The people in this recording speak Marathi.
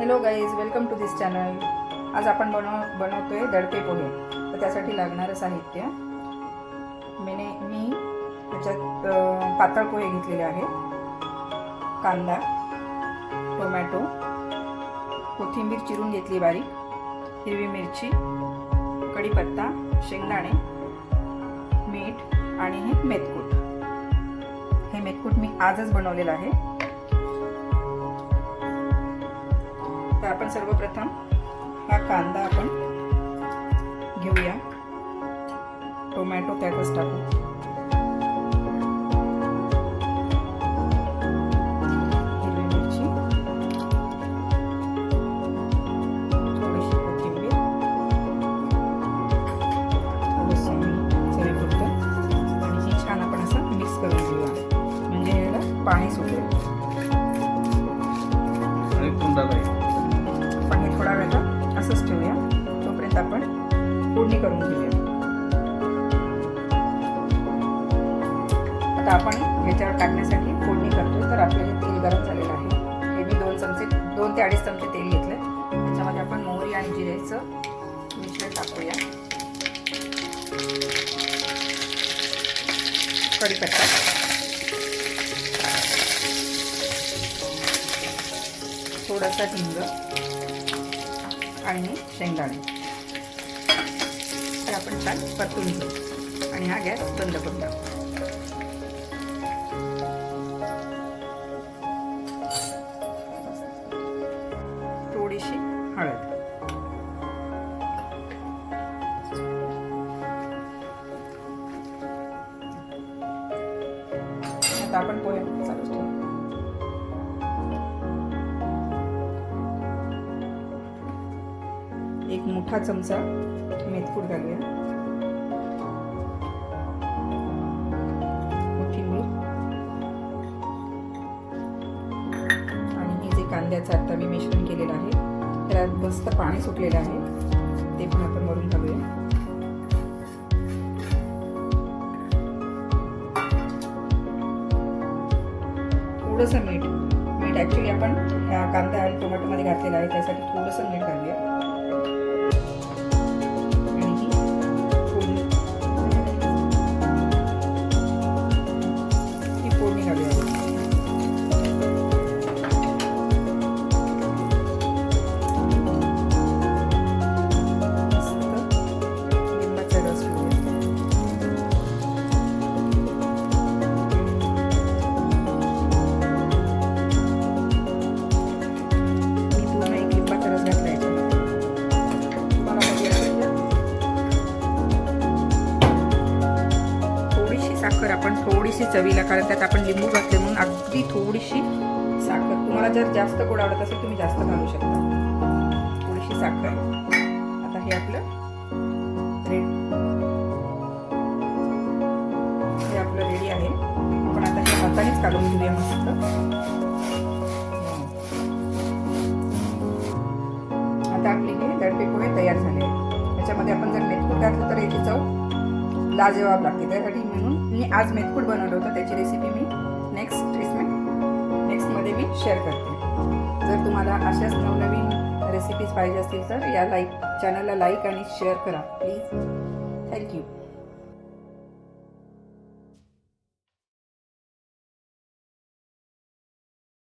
Hello guys welcome to this channel आज आपण बनव बनवतो आहे दडपे पोहे. तर त्यासाठी लागणारं साहित्य. मीने मी त्याच्यात पातळ पोहे घेतलेले आहेत. कांदा टोमॅटो कोथिंबीर चिरून घेतली बारीक हिरवी मिरची कढीपत्ता शेंगदाणे मीठ आणि हे मेथकूट. हे मेथकूट मी आजच बनवलेलं आहे. आपण सर्वप्रथम हा कांदा आपण घेऊया. टोमॅटो त्यातच टाकू. फोडणी करून घेऊया आता आपण ह्याच्यावर टाकण्यासाठी फोडणी करतो तर आपल्याला तेल गरम झालेलं आहे. हे मी दोन चमचे दोन ते अडीच चमचे तेल घेतलं त्याच्यामध्ये आपण मोहरी आणि जिरेचं मिश्रण टाकूया. कढीपत्ता. थोडासा हिंग आणि शेंगदाणे. आपण छान परतून घेऊ. आणि हा गॅस बंद करून टाकू. थोडीशी हळद. आता आपण पोहे चालूच ठेवू. एक मोठा चमचा मेथपूड घालूया. कोथिंबीर. आणि हे जे कांद्याचं आता मी मिश्रण केलेलं आहे त्याला मस्त पाणी सुटलेलं आहे ते पण आपण वरून घालूया. थोडंसं मीठ. मीठ ॲक्च्युली आपण ह्या कांदा आणि टोमॅटोमध्ये घातलेलं आहे त्यासाठी थोडंसं मीठ घालूया. साखर आपण थोडीशी चवीला कारण त्यात आपण लिंबू घातले म्हणून अगदी थोडीशी साखर. तुम्हाला जर जास्त गोड आवडत असेल तुम्ही जास्त घालू शकता. थोडीशी साखर. आता हे आपलं रेड हे आपलं रेडी आहे. आपण आता हे हातानेच काढून घेऊया मस्त. लाजवाब लागते. त्यासाठी म्हणून मी आज मेथकूट बनवलं होतं. त्याची रेसिपी मी नेक्स्ट नेक्स्टमध्ये मी शेअर करते. जर तुम्हाला अशाच नवनवीन रेसिपीज पाहिजे असतील तर या लाईक चॅनलला लाईक आणि शेअर करा प्लीज थँक्यू